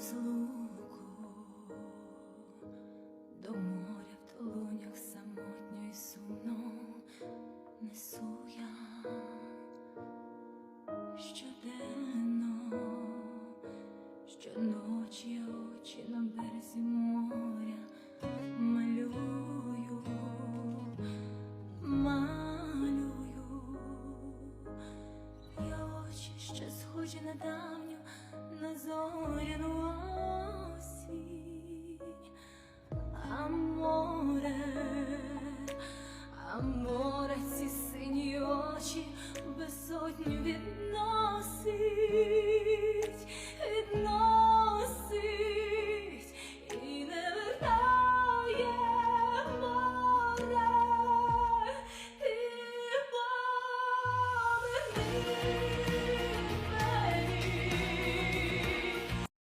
розлуку, до моря в долонях самотньо й сумно несу я щоденно, щоночі очі на березі моря малюю, малюю. І очі ще схожі на давню, на зоряну ночі безсотню відносить, відносить і не вертає море, ти повернись.